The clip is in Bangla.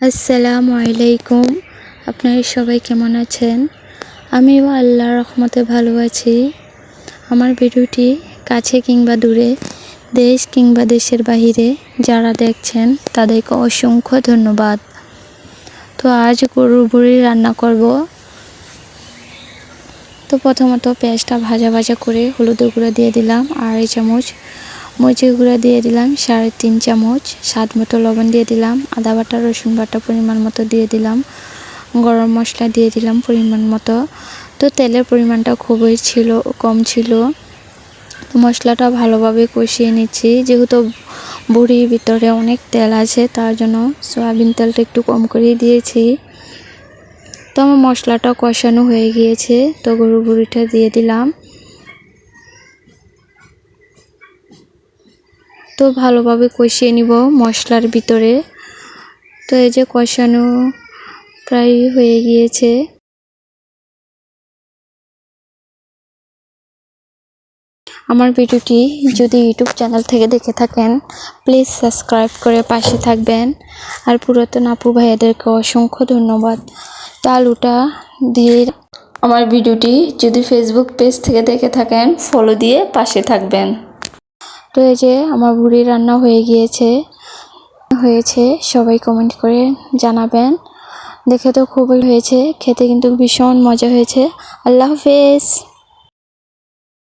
আসসালামু আলাইকুম। আপনারা সবাই কেমন আছেন? আমিও আল্লাহর রহমতে ভালো আছি। আমার ভিডিওটি কাছে কিংবা দূরে, দেশ কিংবা দেশের বাহিরে যারা দেখছেন, তাদেরকে অসংখ্য ধন্যবাদ। তো আজ গরুর বুড়ি রান্না করব। তো প্রথমত পেঁয়াজটা ভাজা ভাজা করে হলুদের গুঁড়ো দিয়ে দিলাম। আড়াই চামচ মরিচের গুঁড়া দিয়ে দিলাম, সাড়ে তিন চামচ, স্বাদ মতো লবণ দিয়ে দিলাম, আদা বাটা, রসুন বাটা পরিমাণ মতো দিয়ে দিলাম, গরম মশলা দিয়ে দিলাম পরিমাণ মতো। তো তেলের পরিমাণটা খুবই ছিল, কম ছিল। মশলাটা ভালোভাবে কষিয়ে নিচ্ছি। যেহেতু বুড়ির ভিতরে অনেক তেল আছে, তার জন্য সয়াবিন তেলটা একটু কম করে দিয়েছি। তো আমার মশলাটা কষানো হয়ে গিয়েছে, তো গরু বুড়িটা দিয়ে দিলাম। তো ভালোভাবে কষিয়ে নিব মশলার ভিতরে। তো এই যে কষানো প্রায় হয়ে গিয়েছে। আমার ভিডিওটি যদি ইউটিউব চ্যানেল থেকে দেখে থাকেন, প্লিজ সাবস্ক্রাইব করে পাশে থাকবেন। আর পুরাতন আপু ভাইয়াদেরকে অসংখ্য ধন্যবাদ। তো আলুটা দিয়ে আমার ভিডিওটি যদি ফেসবুক পেজ থেকে দেখে থাকেন ফলো দিয়ে পাশে থাকবেন। তো এই যে আমার ভুড়ি রান্না হয়ে গিয়েছে, হয়েছে, সবাই কমেন্ট করে জানাবেন। দেখে তো খুবই হয়েছে, খেতে কিন্তু ভীষণ মজা হয়েছে। আল্লাহ হাফেজ।